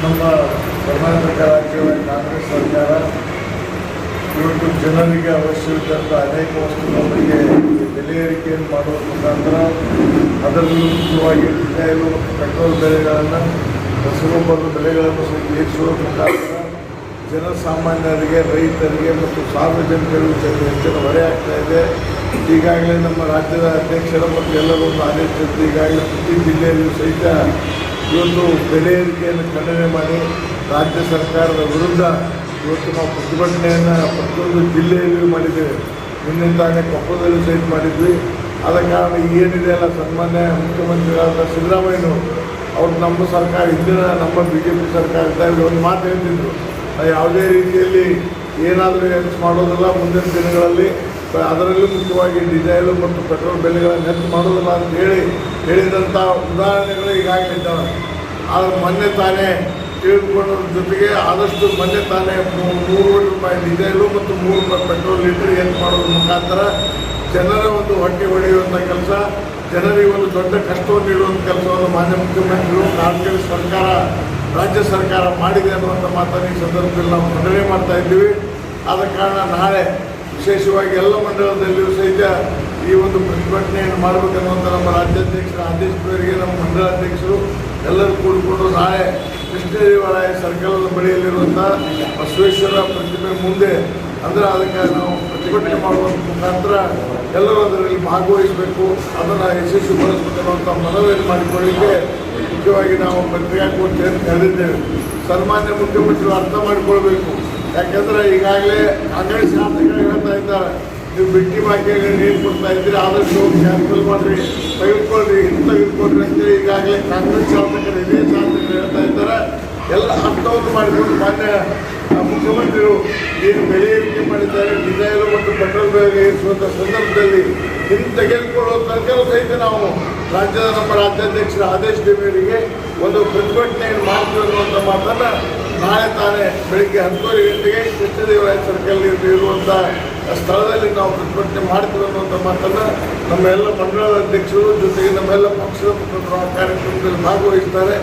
ಕರ್ನಾಟಕ ರಾಜ್ಯದ ಕಾಂಗ್ರೆಸ್ ಸರ್ಕಾರ ಇವತ್ತು ಜನರಿಗೆ ಅವಶ್ಯವಿದ್ದಂಥ ಅನೇಕ ವಸ್ತುಗಳಿಗೆ ಬೆಲೆ ಏರಿಕೆಯನ್ನು ಮಾಡುವ ಮುಖಾಂತರ ಅದರಲ್ಲೂ ಮುಖ್ಯವಾಗಿ ಡಿಸೈಲು ಮತ್ತು ಪೆಟ್ರೋಲ್ ಬೆಲೆಗಳನ್ನು ರಸಗೊಬ್ಬರದ ಬೆಲೆಗಳನ್ನು ಏರಿಸುವ ಮುಖಾಂತರ ಜನಸಾಮಾನ್ಯರಿಗೆ, ರೈತರಿಗೆ ಮತ್ತು ಸಾರ್ವಜನಿಕರಿಗೂ ಹೆಚ್ಚಿನ ಹೊರೆ ಆಗ್ತಾ ಇದೆ. ಈಗಾಗಲೇ ನಮ್ಮ ರಾಜ್ಯದ ಅಧ್ಯಕ್ಷರ ಮತ್ತು ಎಲ್ಲರೂ ಒಂದು ಆದೇಶಿಸಿದ್ದು ಈಗಾಗಲೇ ಪ್ರತಿ ಜಿಲ್ಲೆಯಲ್ಲೂ ಸಹಿತ ಇವತ್ತು ಬೆಲೆ ಏರಿಕೆಯನ್ನು ಖಂಡನೆ ಮಾಡಿ ರಾಜ್ಯ ಸರ್ಕಾರದ ವಿರುದ್ಧ ಇವತ್ತು ನಾವು ಪ್ರತಿಭಟನೆಯನ್ನು ಪ್ರತಿಯೊಂದು ಜಿಲ್ಲೆಯಲ್ಲಿಯೂ ಮಾಡಿದ್ದೇವೆ. ನಿನ್ನೆ ತಾನೇ ಕೊಪ್ಪದಲ್ಲಿ ಸೈಟ್ ಮಾಡಿದ್ವಿ. ಆದ ಕಾರಣ ಏನಿದೆ ಅಲ್ಲ ಸನ್ಮಾನ್ಯ ಮುಖ್ಯಮಂತ್ರಿಗಳಾದ ಸಿದ್ದರಾಮಯ್ಯನವರು, ಅವ್ರು ನಮ್ಮ ಸರ್ಕಾರ ಹಿಂದಿನ ನಮ್ಮ ಬಿ ಜೆ ಪಿ ಸರ್ಕಾರ ಇದ್ದಾಗ ಒಂದು ಮಾತು ಹೇಳ್ತಿದ್ರು. ಯಾವುದೇ ರೀತಿಯಲ್ಲಿ ಏನಾದರೂ ಹೆಚ್ಚು ಮಾಡೋದಿಲ್ಲ ಮುಂದಿನ ದಿನಗಳಲ್ಲಿ. ಅದರಲ್ಲೂ ಮುಖ್ಯವಾಗಿ ಡೀಸೆಲ್ ಮತ್ತು ಪೆಟ್ರೋಲ್ ಬೆಲೆಗಳನ್ನು ಹೆಚ್ಚು ಮಾಡೋದಿಲ್ಲ ಅಂತ ಹೇಳಿ ಹೇಳಿದಂಥ ಉದಾಹರಣೆಗಳು ಈಗಾಗಲೇ ಇದ್ದಾವೆ. ಆದರೆ ಮೊನ್ನೆ ತಾನೇ ತಿಳಿದುಕೊಳ್ಳೋದ್ರ ಜೊತೆಗೆ ಆದಷ್ಟು ಮೊನ್ನೆ ತಾನೇ ನೂರು ರೂಪಾಯಿ ಡೀಸೆಲು ಮತ್ತು ಮೂರು ರೂಪಾಯಿ ಪೆಟ್ರೋಲ್ ಲೀಟರ್ ಹೆಚ್ಚು ಮಾಡೋದ್ರ ಮುಖಾಂತರ ಜನರ ಒಂದು ಹೊಟ್ಟೆ ಹೊಡೆಯುವಂಥ ಕೆಲಸ, ಜನರಿಗೆ ಒಂದು ದೊಡ್ಡ ಕಷ್ಟವನ್ನು ನೀಡುವಂಥ ಕೆಲಸವನ್ನು ಮಾನ್ಯ ಮುಖ್ಯಮಂತ್ರಿಗಳು ರಾಜ್ಯ ಸರ್ಕಾರ ರಾಜ್ಯ ಸರ್ಕಾರ ಮಾಡಿದೆ ಅನ್ನುವಂಥ ಮಾತನ್ನು ಈ ಸಂದರ್ಭದಲ್ಲಿ ನಾವು ಖಂಡನೆ ಮಾಡ್ತಾ ಇದ್ದೀವಿ. ಆದ ಕಾರಣ ನಾಳೆ ವಿಶೇಷವಾಗಿ ಎಲ್ಲ ಮಂಡಲದಲ್ಲಿಯೂ ಸಹಿತ ಈ ಒಂದು ಪ್ರತಿಭಟನೆಯನ್ನು ಮಾಡಬೇಕನ್ನುವಂಥ ನಮ್ಮ ರಾಜ್ಯಾಧ್ಯಕ್ಷರ ಆದೇಶ ಮೇರೆಗೆ ನಮ್ಮ ಮಂಡಲಾಧ್ಯಕ್ಷರು ಎಲ್ಲರೂ ಕೂಡಿಕೊಂಡು ನಾಳೆ ಕೃಷ್ಣದೇವರಾಯ ಸರ್ಕಲದ ಬಳಿಯಲ್ಲಿರುವಂಥ ಬಸವೇಶ್ವರ ಪ್ರತಿಮೆ ಮುಂದೆ ಅಂದರೆ ಅದಕ್ಕೆ ನಾವು ಪ್ರತಿಭಟನೆ ಮಾಡುವ ಮುಖಾಂತರ ಎಲ್ಲರೂ ಅದರಲ್ಲಿ ಭಾಗವಹಿಸಬೇಕು. ಅದನ್ನು ಯಶಸ್ವಿಗೊಳಿಸಬೇಕನ್ನುವಂಥ ಮನವಿಯನ್ನು ಮಾಡಿಕೊಳ್ಳಿಕ್ಕೆ ಮುಖ್ಯವಾಗಿ ನಾವು ಪತ್ರಿಕಾಕು ಅಂತ ಹೇಳಿದ್ದೇವೆ ಸನ್ಮಾನ್ಯ ಮುಖ್ಯಮಂತ್ರಿಗಳು ಅರ್ಥ ಮಾಡಿಕೊಳ್ಬೇಕು. ಯಾಕೆಂದರೆ ಈಗಾಗಲೇ ಅಂಗಡಿ ಶಾಸಕರು ನೀವು ಬಿಟ್ಟಿ ಬಾಕಿಯಾಗಿ ನೀರು ಕೊಡ್ತಾ ಇದ್ದೀರಿ, ಆದಷ್ಟು ಕ್ಯಾನ್ಸಲ್ ಮಾಡಿರಿ ತೆಗೆದುಕೊಳ್ರಿ ಇದು ತೆಗೆದುಕೊಳ್ರಿ ಅಂತೇಳಿ ಈಗಾಗಲೇ ಕಾಂಗ್ರೆಸ್ ಶಾಸಕರು ಇದೇ ಶಾಸಕರು ಹೇಳ್ತಾ ಇದ್ದಾರೆ. ಎಲ್ಲ ಅರ್ಥವನ್ನು ಮಾಡಿಕೊಂಡು ಮಾನ್ಯ ಮುಖ್ಯಮಂತ್ರಿಗಳು ಏನು ಬೆಲೆ ಏರಿಕೆ ಮಾಡಿದ್ದಾರೆ, ಡಿಸೈಲು ಮತ್ತು ಪೆಟ್ರೋಲ್ ಬೆಲೆ ಏರಿಸುವಂಥ ಸಂದರ್ಭದಲ್ಲಿ ಹಿಂದೆ ತೆಗೆದುಕೊಳ್ಳುವ ತನಕ ಸಹಿತ ನಾವು ರಾಜ್ಯದ ನಮ್ಮ ರಾಜ್ಯಾಧ್ಯಕ್ಷರ ಆದೇಶದ ಮೇರೆಗೆ ಒಂದು ಪ್ರತಿಭಟನೆಯನ್ನು ಮಾಡ್ತೀವಿ ಅನ್ನುವಂಥ ಮಾತನ್ನು ನಾಳೆ ತಾನೇ ಬೆಳಿಗ್ಗೆ ಹತ್ತುವರೆ ಗಂಟೆಗೆ ಕೃಷ್ಣದೇವರಾಯ ಸರ್ಕಲ್ ಇರುವಂಥ ಸ್ಥಳದಲ್ಲಿ ನಾವು ಪ್ರತಿಭಟನೆ ಮಾಡ್ತೀವಿ ಅನ್ನುವಂಥ ಮಾತನ್ನು ನಮ್ಮ ಎಲ್ಲ ಮಂಡಳದ ಅಧ್ಯಕ್ಷರು ಜೊತೆಗೆ ನಮ್ಮೆಲ್ಲ ಪಕ್ಷದ ಮುಖಂಡರು ಆ ಕಾರ್ಯಕ್ರಮದಲ್ಲಿ ಭಾಗವಹಿಸ್ತಾರೆ.